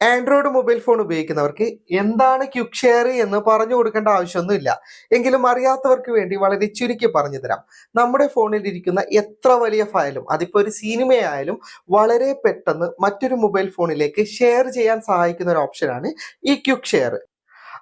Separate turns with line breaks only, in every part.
Android mobile phone ഉപയോഗിക്കുന്നവർക്ക് എന്താണ് quick share എന്ന് പറഞ്ഞു കൊടുക്കേണ്ട ആവശ്യമൊന്നുമില്ല. എങ്കിലും അറിയാത്തവർക്ക് വേണ്ടി വളരെ ചുരുക്കി പറഞ്ഞു തരാം. നമ്മുടെ ഫോണിൽ ഇരിക്കുന്ന എത്ര വലിയ ഫയലും അതിപ്പോൾ ഒരു സിനിമയായാലും വളരെ പെട്ടെന്ന് മറ്റൊരു മൊബൈൽ ഫോണിലേക്ക് ഷെയർ ചെയ്യാൻ സഹായിക്കുന്ന ഒരു ഓപ്ഷനാണ് ഈ ക്യുക്ക് ഷെയർ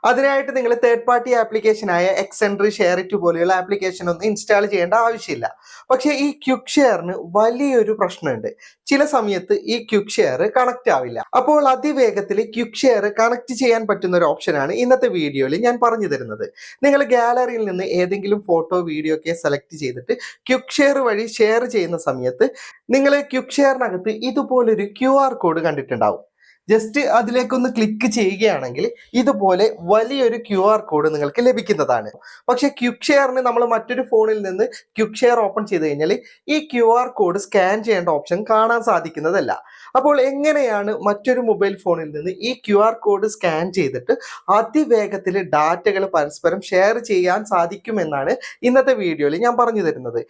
അതിനായിട്ട് നിങ്ങൾ തേർഡ് പാർട്ടി ആപ്ലിക്കേഷനായ എക്സെൻട്രി ഷെയർ ഇറ്റ് പോലെയുള്ള ആപ്ലിക്കേഷൻ ഒന്നും ഇൻസ്റ്റാൾ ചെയ്യേണ്ട ആവശ്യമില്ല. പക്ഷേ ഈ ക്യുക്ക് ഷെയറിന് വലിയൊരു പ്രശ്നമുണ്ട്. ചില സമയത്ത് ഈ ക്യുക്ക് ഷെയർ കണക്ട് ആവില്ല. അപ്പോൾ അതിവേഗത്തിൽ ക്യുക്ക് ഷെയർ കണക്ട് ചെയ്യാൻ പറ്റുന്ന ഒരു ഓപ്ഷനാണ് ഇന്നത്തെ വീഡിയോയിൽ ഞാൻ പറഞ്ഞു തരുന്നത്. നിങ്ങൾ ഗാലറിയിൽ നിന്ന് ഏതെങ്കിലും ഫോട്ടോ വീഡിയോ ഒക്കെ സെലക്ട് ചെയ്തിട്ട് ക്യുക്ക് ഷെയർ വഴി ഷെയർ ചെയ്യുന്ന സമയത്ത് നിങ്ങൾ ക്യുക്ക് ഷെയറിനകത്ത് ഇതുപോലൊരു ക്യു ആർ കോഡ് കണ്ടിട്ടുണ്ടാവും. ജസ്റ്റ് അതിലേക്കൊന്ന് ക്ലിക്ക് ചെയ്യുകയാണെങ്കിൽ ഇതുപോലെ വലിയൊരു ക്യു ആർ കോഡ് നിങ്ങൾക്ക് ലഭിക്കുന്നതാണ്. പക്ഷേ ക്യുക്ക് ഷെയറിന് നമ്മൾ മറ്റൊരു ഫോണിൽ നിന്ന് ക്യുക്ക് ഷെയർ ഓപ്പൺ ചെയ്ത് കഴിഞ്ഞാൽ ഈ ക്യു ആർ കോഡ് സ്കാൻ ചെയ്യേണ്ട ഓപ്ഷൻ കാണാൻ സാധിക്കുന്നതല്ല. അപ്പോൾ എങ്ങനെയാണ് മറ്റൊരു മൊബൈൽ ഫോണിൽ നിന്ന് ഈ ക്യു ആർ കോഡ് സ്കാൻ ചെയ്തിട്ട് അതിവേഗത്തിൽ ഡാറ്റകൾ പരസ്പരം ഷെയർ ചെയ്യാൻ സാധിക്കുമെന്നാണ് ഇന്നത്തെ വീഡിയോയിൽ ഞാൻ പറഞ്ഞു തരുന്നത്.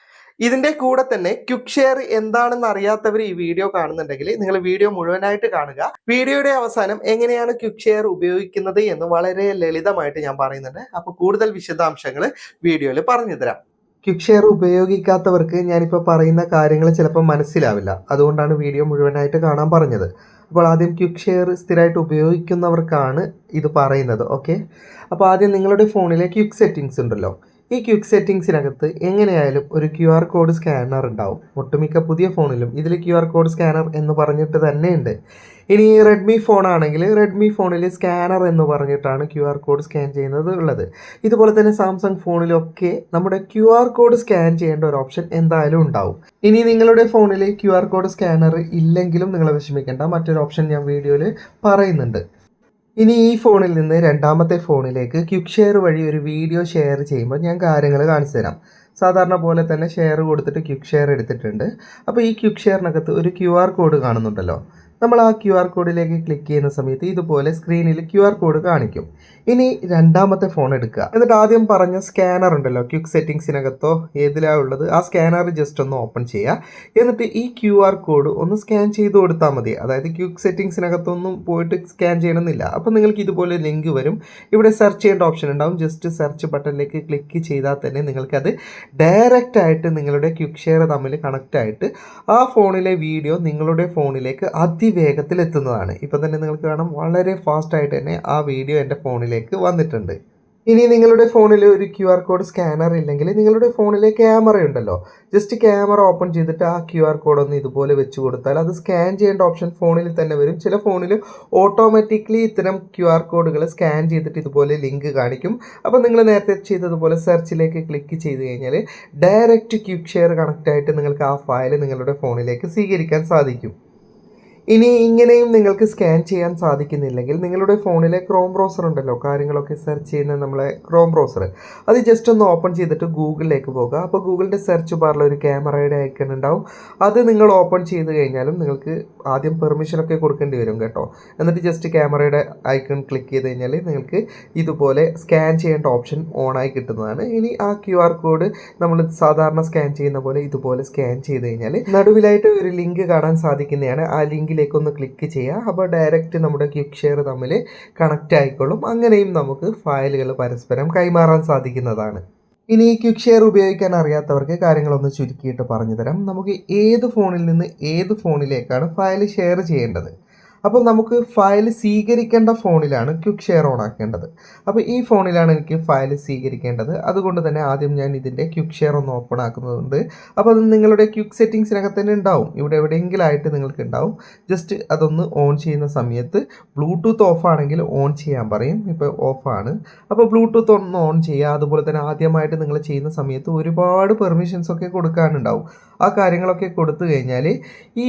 ഇതിന്റെ കൂടെ തന്നെ ക്യുക്ക് ഷെയർ എന്താണെന്ന് അറിയാത്തവർ ഈ വീഡിയോ കാണുന്നുണ്ടെങ്കിൽ നിങ്ങൾ വീഡിയോ മുഴുവനായിട്ട് കാണുക. വീഡിയോയുടെ അവസാനം എങ്ങനെയാണ് ക്യുക്ക് ഷെയർ ഉപയോഗിക്കുന്നത് എന്ന് വളരെ ലളിതമായിട്ട് ഞാൻ പറയുന്നുണ്ട്. അപ്പോൾ കൂടുതൽ വിശദാംശങ്ങൾ വീഡിയോയിൽ പറഞ്ഞു തരാം. ക്യുക്ക് ഷെയർ ഉപയോഗിക്കാത്തവർക്ക് ഞാനിപ്പോൾ പറയുന്ന കാര്യങ്ങൾ ചിലപ്പോൾ മനസ്സിലാവില്ല. അതുകൊണ്ടാണ് വീഡിയോ മുഴുവനായിട്ട് കാണാൻ പറഞ്ഞത്. അപ്പോൾ ആദ്യം ക്യുക്ക് ഷെയർ സ്ഥിരമായിട്ട് ഉപയോഗിക്കുന്നവർക്കാണ് ഇത് പറയുന്നത്. ഓക്കെ? അപ്പോൾ ആദ്യം നിങ്ങളുടെ ഫോണിലെ ക്യുക്ക് സെറ്റിങ്സ് ഉണ്ടല്ലോ. ഈ ക്യുക്ക് സെറ്റിംഗ്സിനകത്ത് എങ്ങനെയായാലും ഒരു ക്യു ആർ കോഡ് സ്കാനർ ഉണ്ടാവും. ഒട്ടുമിക്ക പുതിയ ഫോണിലും ഇതിൽ ക്യു ആർ കോഡ് സ്കാനർ എന്ന് പറഞ്ഞിട്ട് തന്നെയുണ്ട് ഇനി റെഡ്മി ഫോൺ ആണെങ്കിൽ റെഡ്മി ഫോണിൽ സ്കാനർ എന്ന് പറഞ്ഞിട്ടാണ് ക്യു ആർ കോഡ് സ്കാൻ ചെയ്യുന്നത് ഉള്ളത്. ഇതുപോലെ തന്നെ സാംസങ് ഫോണിലൊക്കെ നമ്മുടെ ക്യു ആർ കോഡ് സ്കാൻ ചെയ്യേണ്ട ഒരു ഓപ്ഷൻ എന്തായാലും ഉണ്ടാവും. ഇനി നിങ്ങളുടെ ഫോണിൽ ക്യു ആർ കോഡ് സ്കാനർ ഇല്ലെങ്കിലും നിങ്ങൾ വിഷമിക്കേണ്ട. മറ്റൊരു ഓപ്ഷൻ ഞാൻ വീഡിയോയിൽ പറയുന്നുണ്ട്. ഇനി ഈ ഫോണിൽ നിന്ന് രണ്ടാമത്തെ ഫോണിലേക്ക് ക്യുക്ക് ഷെയർ വഴി ഒരു വീഡിയോ ഷെയർ ചെയ്യുമ്പോൾ ഞാൻ കാര്യങ്ങൾ കാണിച്ചു തരാം. സാധാരണ പോലെ തന്നെ ഷെയർ കൊടുത്തിട്ട് ക്യുക്ക് ഷെയർ എടുത്തിട്ടുണ്ട്. അപ്പോൾ ഈ ക്യുക്ക് ഷെയറിനകത്ത് ഒരു ക്യു ആർ കോഡ് കാണുന്നുണ്ടല്ലോ. നമ്മൾ ആ ക്യു ആർ കോഡിലേക്ക് ക്ലിക്ക് ചെയ്യുന്ന സമയത്ത് ഇതുപോലെ സ്ക്രീനിൽ ക്യു ആർ കോഡ് കാണിക്കും. ഇനി രണ്ടാമത്തെ ഫോൺ എടുക്കുക. എന്നിട്ട് ആദ്യം പറഞ്ഞ സ്കാനർ ഉണ്ടല്ലോ ക്യുക്ക് സെറ്റിങ്സിനകത്തോ ഏതിലാണ് ഉള്ളത് ആ സ്കാനർ ജസ്റ്റ് ഒന്ന് ഓപ്പൺ ചെയ്യുക. എന്നിട്ട് ഈ ക്യു ആർ കോഡ് ഒന്ന് സ്കാൻ ചെയ്ത് കൊടുത്താൽ മതി. അതായത് ക്യുക്ക് സെറ്റിങ്സിനകത്തൊന്നും പോയിട്ട് സ്കാൻ ചെയ്യണമെന്നില്ല. അപ്പോൾ നിങ്ങൾക്ക് ഇതുപോലെ ലിങ്ക് വരും. ഇവിടെ സെർച്ച് ചെയ്യേണ്ട ഓപ്ഷൻ ഉണ്ടാവും. ജസ്റ്റ് സെർച്ച് ബട്ടണിലേക്ക് ക്ലിക്ക് ചെയ്താൽ തന്നെ നിങ്ങൾക്കത് ഡയറക്റ്റ് ആയിട്ട് നിങ്ങളുടെ ക്യുക്ക് ഷെയർ തമ്മിൽ കണക്റ്റ് ആയിട്ട് ആ ഫോണിലെ വീഡിയോ നിങ്ങളുടെ ഫോണിലേക്ക് അതിവേഗത്തിൽ എത്തുന്നതാണ് ഇപ്പം തന്നെ നിങ്ങൾക്ക് കാണാം വളരെ ഫാസ്റ്റ് ആയിട്ട് തന്നെ ആ വീഡിയോ എന്റെ ഫോണിലേക്ക് വന്നിട്ടുണ്ട്. ഇനി നിങ്ങളുടെ ഫോണിൽ ഒരു ക്യു ആർ കോഡ് സ്കാനർ ഇല്ലെങ്കിൽ നിങ്ങളുടെ ഫോണിലെ ക്യാമറ ഉണ്ടല്ലോ. ജസ്റ്റ് ക്യാമറ ഓപ്പൺ ചെയ്തിട്ട് ആ ക്യു ആർ കോഡ് ഒന്ന് ഇതുപോലെ വെച്ച് കൊടുത്താൽ അത് സ്കാൻ ചെയ്യേണ്ട ഓപ്ഷൻ ഫോണിൽ തന്നെ വരും. ചില ഫോണിൽ ഓട്ടോമാറ്റിക്കലി ഇത്തരം ക്യു ആർ കോഡുകൾ സ്കാൻ ചെയ്തിട്ട് ഇതുപോലെ ലിങ്ക് കാണിക്കും. അപ്പോൾ നിങ്ങൾ നേരത്തെ ചെയ്തതുപോലെ സെർച്ചിലേക്ക് ക്ലിക്ക് ചെയ്ത് കഴിഞ്ഞാൽ ഡയറക്റ്റ് ക്യുക്ക് ഷെയർ കണക്റ്റായിട്ട് നിങ്ങൾക്ക് ആ ഫയൽ നിങ്ങളുടെ ഫോണിലേക്ക് സ്വീകരിക്കാൻ സാധിക്കും. ഇനി ഇങ്ങനെയും നിങ്ങൾക്ക് സ്കാൻ ചെയ്യാൻ സാധിക്കുന്നില്ലെങ്കിൽ നിങ്ങളുടെ ഫോണിലെ ക്രോം ബ്രൗസർ ഉണ്ടല്ലോ കാര്യങ്ങളൊക്കെ സെർച്ച് ചെയ്യുന്ന നമ്മളെ ക്രോം ബ്രൗസർ അത് ജസ്റ്റ് ഒന്ന് ഓപ്പൺ ചെയ്തിട്ട് ഗൂഗിളിലേക്ക് പോകുക അപ്പോൾ ഗൂഗിളിന്റെ സെർച്ച് ബാറിൽ ഒരു ക്യാമറയുടെ ഐക്കൺ ഉണ്ടാവും. അത് നിങ്ങൾ ഓപ്പൺ ചെയ്ത് കഴിഞ്ഞാലും നിങ്ങൾക്ക് ആദ്യം പെർമിഷനൊക്കെ കൊടുക്കേണ്ടി വരും കേട്ടോ. എന്നിട്ട് ജസ്റ്റ് ക്യാമറയുടെ ഐക്കൺ ക്ലിക്ക് ചെയ്ത് കഴിഞ്ഞാൽ നിങ്ങൾക്ക് ഇതുപോലെ സ്കാൻ ചെയ്യേണ്ട ഓപ്ഷൻ ഓണായി കിട്ടുന്നതാണ്. ഇനി ആ ക്യു ആർ കോഡ് നമ്മൾ സാധാരണ സ്കാൻ ചെയ്യുന്ന പോലെ ഇതുപോലെ സ്കാൻ ചെയ്ത് കഴിഞ്ഞാൽ നടുവിലായിട്ട് ഒരു ലിങ്ക് കാണാൻ സാധിക്കുന്നതാണ്. ആ ലിങ്ക് ലിങ്കിലേക്ക് ഒന്ന് ക്ലിക്ക് ചെയ്യുക അപ്പോൾ ഡയറക്റ്റ് നമ്മുടെ ക്വിക്ക് ഷെയർ തമ്മിൽ കണക്റ്റ് ആയിക്കോളും അങ്ങനെയും നമുക്ക് ഫയലുകൾ പരസ്പരം കൈമാറാൻ സാധിക്കുന്നതാണ്. ഇനി ഈ ഷെയർ ഉപയോഗിക്കാൻ അറിയാത്തവർക്ക് കാര്യങ്ങളൊന്ന് ചുരുക്കിയിട്ട് പറഞ്ഞു തരാം. നമുക്ക് ഏത് ഫോണിൽ നിന്ന് ഏത് ഫോണിലേക്കാണ് ഫയൽ ഷെയർ ചെയ്യേണ്ടത്? അപ്പോൾ നമുക്ക് ഫയൽ സ്വീകരിക്കേണ്ട ഫോണിലാണ് ക്വിക്ക് ഷെയർ ഓൺ ആക്കേണ്ടത്. അപ്പോൾ ഈ ഫോണിലാണ് എനിക്ക് ഫയൽ സ്വീകരിക്കേണ്ടത്. അതുകൊണ്ട് തന്നെ ആദ്യം ഞാൻ ഇതിന്റെ ക്വിക്ക് ഷെയർ ഒന്ന് ഓപ്പൺ ആക്കുന്നുണ്ട് അപ്പോൾ അത് നിങ്ങളുടെ ക്വിക്ക് സെറ്റിങ്സിനകത്ത് തന്നെ ഉണ്ടാവും. ഇവിടെ എവിടെയെങ്കിലും ആയിട്ട് നിങ്ങൾക്ക് ഉണ്ടാവും. ജസ്റ്റ് അതൊന്ന് ഓൺ ചെയ്യുന്ന സമയത്ത് ബ്ലൂടൂത്ത് ഓഫ് ആണെങ്കിൽ ഓൺ ചെയ്യാൻ പറയും. ഇപ്പോൾ ഓഫാണ് അപ്പോൾ ബ്ലൂടൂത്ത് ഒന്ന് ഓൺ ചെയ്യുക. അതുപോലെ തന്നെ ആദ്യമായിട്ട് നിങ്ങൾ ചെയ്യുന്ന സമയത്ത് ഒരുപാട് പെർമിഷൻസ് ഒക്കെ കൊടുക്കാനുണ്ടാവും. ആ കാര്യങ്ങളൊക്കെ കൊടുത്തു കഴിഞ്ഞാൽ ഈ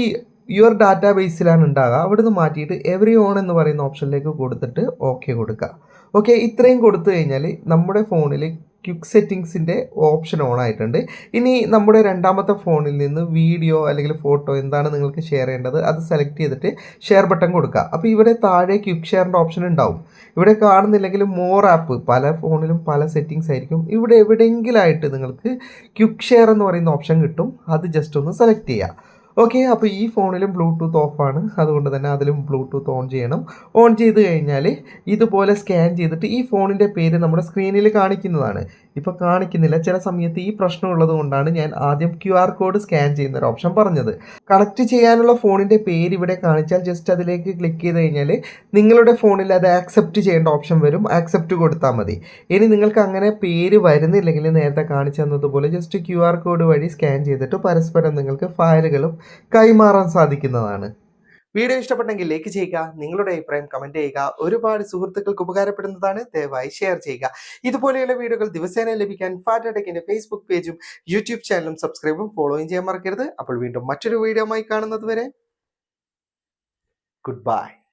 യുവർ ഡാറ്റാ ബേസിലാണ് ഉണ്ടാകുക അവിടുന്ന് മാറ്റിയിട്ട് എവറി ഓൺ എന്ന് പറയുന്ന ഓപ്ഷനിലേക്ക് കൊടുത്തിട്ട് ഓക്കെ കൊടുക്കുക. ഓക്കെ ഇത്രയും കൊടുത്തു കഴിഞ്ഞാൽ നമ്മുടെ ഫോണിൽ ക്യുക്ക് സെറ്റിങ്സിന്റെ ഓപ്ഷൻ ഓൺ ആയിട്ടുണ്ട്. ഇനി നമ്മുടെ രണ്ടാമത്തെ ഫോണിൽ നിന്ന് വീഡിയോ അല്ലെങ്കിൽ ഫോട്ടോ എന്താണ് നിങ്ങൾക്ക് ഷെയർ ചെയ്യേണ്ടത് അത് സെലക്ട് ചെയ്തിട്ട് ഷെയർ ബട്ടൺ കൊടുക്കുക. അപ്പോൾ ഇവിടെ താഴെ ക്യുക്ക് ഷെയറിന്റെ ഓപ്ഷൻ ഉണ്ടാവും. ഇവിടെ കാണുന്നില്ലെങ്കിൽ മോർ ആപ്പ് പല ഫോണിലും പല സെറ്റിങ്സ് ആയിരിക്കും. ഇവിടെ എവിടെയെങ്കിലായിട്ട് നിങ്ങൾക്ക് ക്യുക്ക് ഷെയർ എന്ന് പറയുന്ന ഓപ്ഷൻ കിട്ടും. അത് ജസ്റ്റ് ഒന്ന് സെലക്ട് ചെയ്യുക. ഓക്കെ അപ്പോൾ ഈ ഫോണിലും ബ്ലൂടൂത്ത് ഓഫാണ് അതുകൊണ്ട് തന്നെ അതിലും ബ്ലൂടൂത്ത് ഓൺ ചെയ്യണം. ഓൺ ചെയ്ത് കഴിഞ്ഞാൽ ഇതുപോലെ സ്കാൻ ചെയ്തിട്ട് ഈ ഫോണിന്റെ പേര് നമ്മുടെ സ്ക്രീനിൽ കാണിക്കുന്നതാണ്. ഇപ്പോൾ കാണിക്കുന്നില്ല. ചില സമയത്ത് ഈ പ്രശ്നമുള്ളത് കൊണ്ടാണ് ഞാൻ ആദ്യം ക്യു ആർ കോഡ് സ്കാൻ ചെയ്യുന്ന ഒരു ഓപ്ഷൻ പറഞ്ഞത്. കണക്ട് ചെയ്യാനുള്ള ഫോണിന്റെ പേര് ഇവിടെ കാണിച്ചാൽ ജസ്റ്റ് അതിലേക്ക് ക്ലിക്ക് ചെയ്ത് കഴിഞ്ഞാൽ നിങ്ങളുടെ ഫോണിൽ അത് ആക്സെപ്റ്റ് ചെയ്യേണ്ട ഓപ്ഷൻ വരും. ആക്സെപ്റ്റ് കൊടുത്താൽ മതി. ഇനി നിങ്ങൾക്ക് അങ്ങനെ പേര് വരുന്നില്ലെങ്കിൽ നേരത്തെ കാണിച്ചു തന്നതുപോലെ ജസ്റ്റ് ക്യു ആർ കോഡ് വഴി സ്കാൻ ചെയ്തിട്ട് പരസ്പരം നിങ്ങൾക്ക് ഫയലുകളും കൈമാറാൻ സാധിക്കുന്നതാണ്. വീഡിയോ ഇഷ്ടപ്പെട്ടെങ്കിൽ ലൈക്ക് ചെയ്യുക നിങ്ങളുടെ അഭിപ്രായം കമന്റ് ചെയ്യുക ഒരുപാട് സുഹൃത്തുക്കൾക്ക് ഉപകാരപ്പെടുന്നതാണ് ദയവായി ഷെയർ ചെയ്യുക. ഇതുപോലെയുള്ള വീഡിയോകൾ ദിവസേന ലഭിക്കാൻ ഫാറ്റാടെക്കിന്റെ ഫേസ്ബുക്ക് പേജും യൂട്യൂബ് ചാനലും സബ്സ്ക്രൈബും ഫോളോയും ചെയ്യാൻ മറക്കരുത്. അപ്പോൾ വീണ്ടും മറ്റൊരു വീഡിയോ ആയി കാണുന്നത് വരെ ഗുഡ് ബൈ